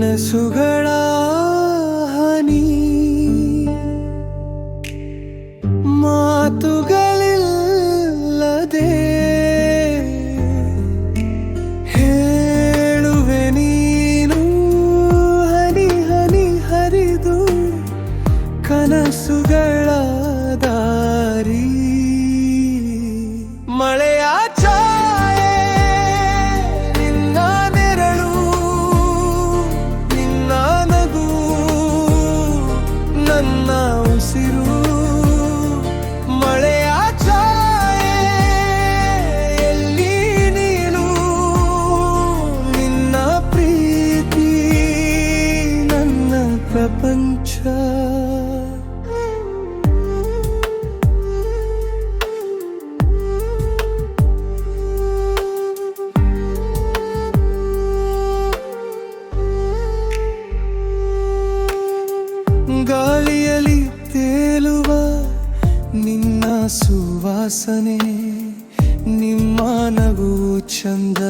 ಕನಸುಗಳ ಸುವಾಸನೆ, ನಿಮ್ಮ ನಗು ಚಂದ,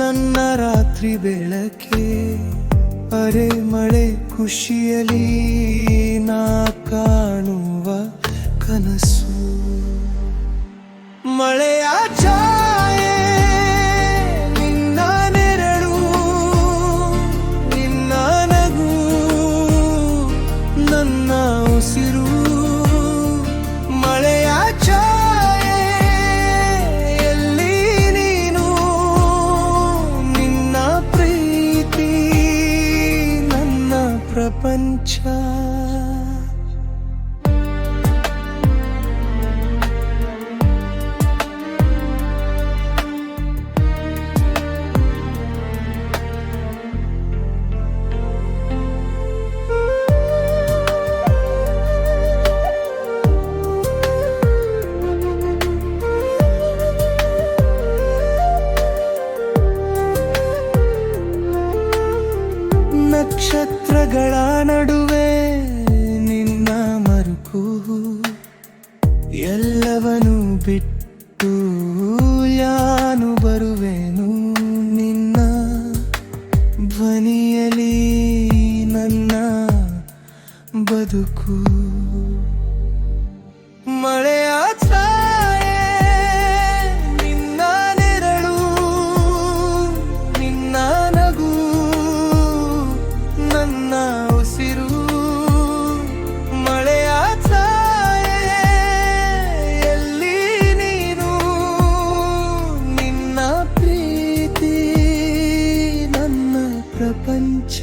ನನ್ನ ರಾತ್ರಿ ಬೆಳಕೆ. ಅರೆ ಮಳೆ ಖುಷಿಯಲಿ ನಾ ಕಾಣುವ ಕನಸು. ಮಳೆಯ ಛಾಯೆ ನಿನ್ನ ನೆರಳು, ನಿನ್ನ ನನ್ನ ಉಸಿರು प्रपञ्च ನಕ್ಷತ್ರಗಳ ನಡುವೆ ನಿನ್ನ ಮರುಕು ಎಲ್ಲವನು ಬಿಟ್ಟು ಯಾನು ಬರುವೆನು ನಿನ್ನ ಧ್ವನಿಯಲಿ ನನ್ನ ಬದುಕು. ನಿನ್ನ ಪ್ರೀತಿ ನನ್ನ ಪ್ರಪಂಚ